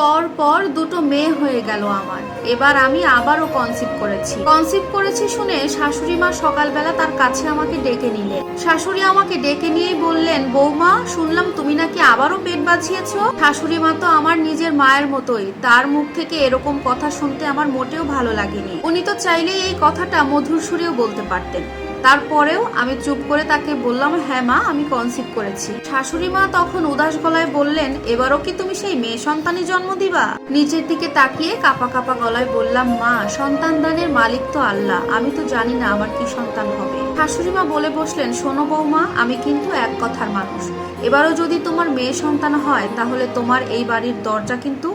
পর পর দুটো মেয়ে হয়ে গেল আমার। এবার আমি আবারও কনসিভ করেছি। কনসিভ করেছি শুনে শাশুড়ি মা সকালবেলা তার কাছে আমাকে ডেকে নিলেন। শাশুড়ি আমাকে ডেকে নিয়েই বললেন, বৌমা, শুনলাম তুমি নাকি আবারও পেট বাঁচিয়েছ? শাশুড়ি মা তো আমার নিজের মায়ের মতোই। তার মুখ থেকে এরকম কথা শুনতে আমার মোটেও ভালো লাগেনি। উনি তো চাইলেই এই কথাটা মধুর সুরেও বলতে পারতেন। তারপরেও আমি চুপ করে তাকে বললাম হ্যাঁ মা, আমি কনসিভ করেছি। শাশুড়ি মা তখন উদাস গলায় বললেন, এবারও কি তুমি সেই মেয়ে সন্তানই জন্ম দিবা? নিচের দিকে তাকিয়ে কাপা কাপা গলায় বললাম, মা, সন্তান দানের মালিক তো আল্লাহ, আমি তো জানি না আমার কি সন্তান হবে। শাশুড়ি মা বলে বসলেন, শোনো বৌমা, আমি কিন্তু এক কথার মানুষ। এবারও যদি তোমার মেয়ে সন্তান হয়, তাহলে তোমার এই বাড়ির দরজা কিন্তু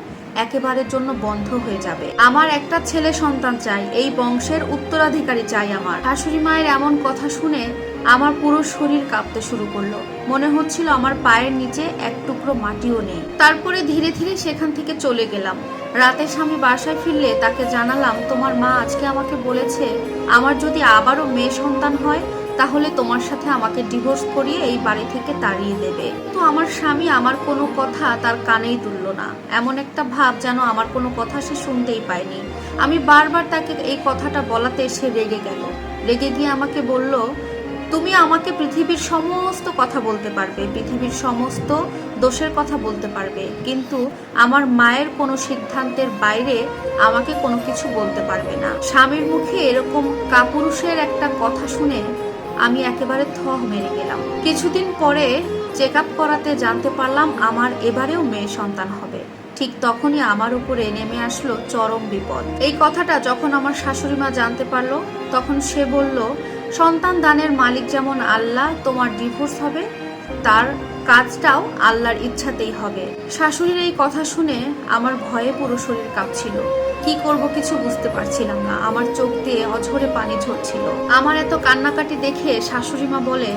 একেবারের জন্য বন্ধ হয়ে যাবে। আমার একটা ছেলে সন্তান চাই, এই বংশের উত্তরাধিকারী চাই আমার। শাশুড়ি মায়ের এমন কথা শুনে আমার পুরো শরীর কাঁপতে শুরু করল। মনে হচ্ছিল আমার পায়ের নিচে এক টুকরো মাটিও নেই। তারপরে ধীরে ধীরে সেখান থেকে চলে গেলাম। রাতে স্বামী বাসায় ফিরলে তাকে জানালাম, তোমার মা আজকে আমাকে বলেছে, আমার যদি আবারও মেয়ে সন্তান হয় তাহলে তোমার সাথে আমাকে ডিভোর্স করিয়ে এই বাড়ি থেকে তাড়িয়ে দেবে। তো আমার স্বামী আমার কোনো কথা তার কানেই তুললো না। এমন একটা ভাব যেন আমার কোনো কথা সে শুনতেই পায়নি। আমি বারবার তাকে এই কথাটা বলাতে সে রেগে গেল। রেগে গিয়ে আমাকে বলল, তুমি আমাকে পৃথিবীর সমস্ত কথা বলতে পারবে, পৃথিবীর সমস্ত দোষের কথা বলতে পারবে। কিন্তু আমার মায়ের কোনো সিদ্ধান্তের বাইরে আমাকে কোনো কিছু বলতে পারবে না। স্বামীর মুখে এরকম কাপুরুষের একটা কথা শুনে আমি একেবারে থ মেরে গেলাম কিছুদিন পরে চেক আপ করাতে জানতে পারলাম আমার এবারেও মেয়ে সন্তান হবে। ঠিক তখনই আমার উপরে নেমে আসলো চরম বিপদ। এই কথাটা যখন আমার শাশুড়ি মা জানতে পারল, তখন সে বলল, সন্তান দানের মালিক যেমন আল্লাহ, তোমার ডিভোর্স হবে তার কাজটাও আল্লাহর ইচ্ছাতেই হবে। শাশুড়ির এই কথা শুনে আমার ভয়ে পুরো শরীর কাঁপছিল। কি করব কিছু বুঝতে পারছিলাম না। আমার চোখ দিয়ে অঝরে পানি ঝরছিল। আমার এত কান্নাকাটি দেখে শাশুড়ি মা বলে,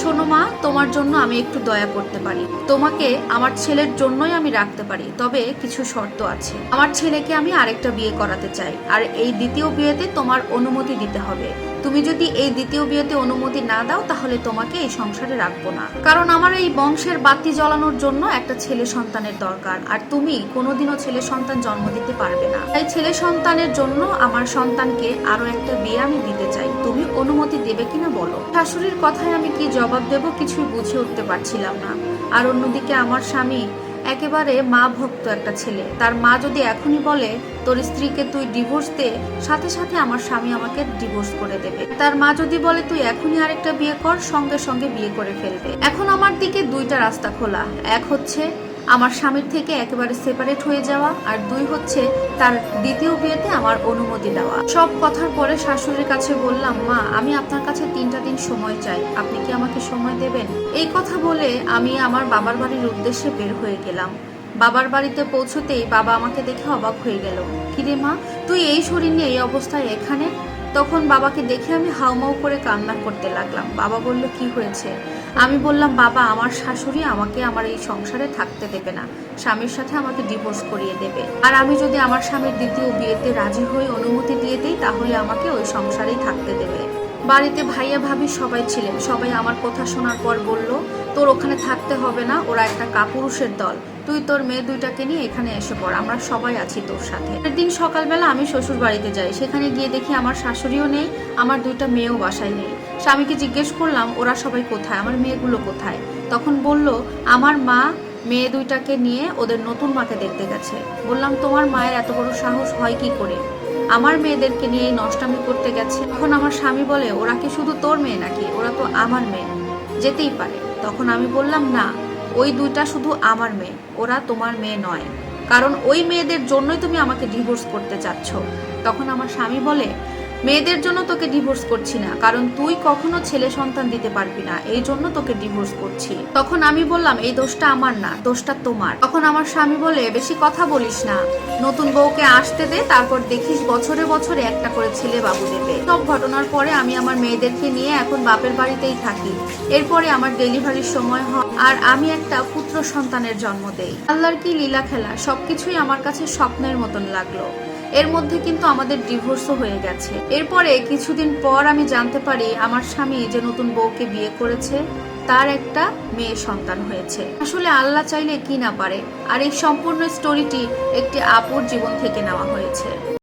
শোনো মা, তোমার জন্য আমি একটু দয়া করতে পারি। তোমাকে আমার ছেলের জন্যই আমি রাখতে পারি, তবে কিছু শর্ত আছে। আমার ছেলেকে আমি আরেকটা বিয়ে করাতে চাই, আর এই দ্বিতীয় বিয়েতে তোমার অনুমতি দিতে হবে। তুমি যদি এই দ্বিতীয় বিয়েতে অনুমতি না দাও, তাহলে তোমাকে এই সংসারে রাখব না। কারণ আমার এই বংশের বাতি জ্বালানোর জন্য একটা ছেলে সন্তানের দরকার, আর তুমি কোনোদিনও ছেলে সন্তান জন্ম দিতে পারবে না। তাই ছেলে সন্তানের জন্য আমার সন্তানকে আরও একটা বিয়ে আমি দিতে চাই। তুমি অনুমতি দেবে কিনা বলো? শাশুড়ির কথায় আমি কি জবাব দেব কিছুই বুঝে উঠতে পারছিলাম না। আর অন্যদিকে আমার স্বামী একেবারে মা ভক্ত একটা ছেলে। তার মা যদি এখনই বলে, তোর স্ত্রীকে তুই ডিভোর্স দে, সাথে সাথে আমার স্বামী আমাকে ডিভোর্স করে দেবে। তার মা যদি বলে, তুই এখনই আরেকটা বিয়ে কর, সঙ্গে সঙ্গে বিয়ে করে ফেলবে। এখন আমার দিকে দুইটা রাস্তা খোলা। এক হচ্ছে আমার স্বামীর থেকে একেবারে সেপারেট হয়ে যাওয়া আর দুই হচ্ছে তার দ্বিতীয় বিয়েতে আমার অনুমতি দেওয়া সব কথার পরে শাশুড়ির কাছে বললাম, মা, আমি আপনার কাছে তিনটা দিন সময় চাই। আপনি কি আমাকে সময় দেবেন? এই কথা বলে আমি আমার বাবার বাড়ির উদ্দেশ্যে বের হয়ে গেলাম। বাবার বাড়িতে পৌঁছতেই বাবা আমাকে দেখে অবাক হয়ে গেল। কিরে মা, তুই এই শরীর নিয়ে এই অবস্থায় এখানে? তখন বাবাকে দেখে আমি হাউমাউ করে কান্না করতে লাগলাম। বাবা বলল, কি হয়েছে? আমি বললাম, বাবা, আমার শাশুড়ি আমাকে আমার এই সংসারে থাকতে দেবে না। স্বামীর সাথে আমাকে ডিভোর্স করিয়ে দেবে। আর আমি যদি আমার স্বামীর দ্বিতীয় বিয়েতে রাজি হয়ে অনুমতি দিয়ে দিই, তাহলে আমাকে ওই সংসারেই থাকতে দেবে। বাড়িতে ভাইয়া ভাবি সবাই ছিলেন। সবাই আমার কথা শোনার পর বলল তোর ওখানে থাকতে হবে না, ওরা একটা কাপুরুষের দল। তুই তোর মেয়ে দুইটাকে নিয়ে এখানে এসে পড়, আমরা সবাই আছি তোর সাথে। দিন সকালবেলা আমি শ্বশুর বাড়িতে যাই, সেখানে গিয়ে দেখি আমার শাশুড়িও নেই, আমার দুইটা মেয়েও বাসায় নেই। স্বামীকে জিজ্ঞেস করলাম, ওরা সবাই কোথায়? আমার মেয়েগুলো কোথায়? তখন বলল, আমার মা মেয়ে দুইটাকে নিয়ে ওদের নতুন মাকে দেখতে গেছে। বললাম, তোমার মায়ের এত বড় সাহস হয় কি করে? আমার মেয়েদেরকে নিয়ে নষ্টামি করতে গেছে? তখন আমার স্বামী বলে, ওরা কি শুধু তোর মেয়ে নাকি? ওরা তো আমার মেয়ে। যেতেই পারে। তখন আমি বললাম, না, ওই দুইটা শুধু আমার মেয়ে। ওরা তোমার মেয়ে নয়। কারণ ওই মেয়েদের জন্যই তুমি আমাকে ডিভোর্স করতে চাচ্ছ। তখন আমার স্বামী বলে মেয়েদের জন্য তোকে ডিভোর্স করছি না, কারণ তুই কখনো ছেলে সন্তান দিতে পারবি না, এই জন্য তোকে ডিভোর্স করছি। তখন আমি বললাম, এই দোষটা আমার না, দোষটা তোমার। তখন আমার স্বামী বলে, বেশি কথা বলিস না। নতুন বউকে আসতে দে, তারপর দেখিস বছরে বছরে একটা করে ছেলে বাবু দেবে। সব ঘটনার পরে আমি আমার মেয়েদেরকে নিয়ে এখন বাপের বাড়িতেই থাকি। এরপরে আমার ডেলিভারির সময় হয়, আর আমি একটা পুত্র সন্তানের জন্ম দেই। আল্লাহর কি লীলা খেলা, সবকিছুই আমার কাছে স্বপ্নের মতন লাগল। এর মধ্যে কিন্তু আমাদের ডিভোর্সও হয়ে গেছে। এরপরে কিছুদিন পর আমি জানতে পারি আমার স্বামী যে নতুন বউকে বিয়ে করেছে, তার একটা মেয়ে সন্তান হয়েছে। আসলে আল্লাহ চাইলে কি না পারে, আর এই সম্পূর্ণ স্টোরিটি একটি আপুর জীবন থেকে নেওয়া হয়েছে।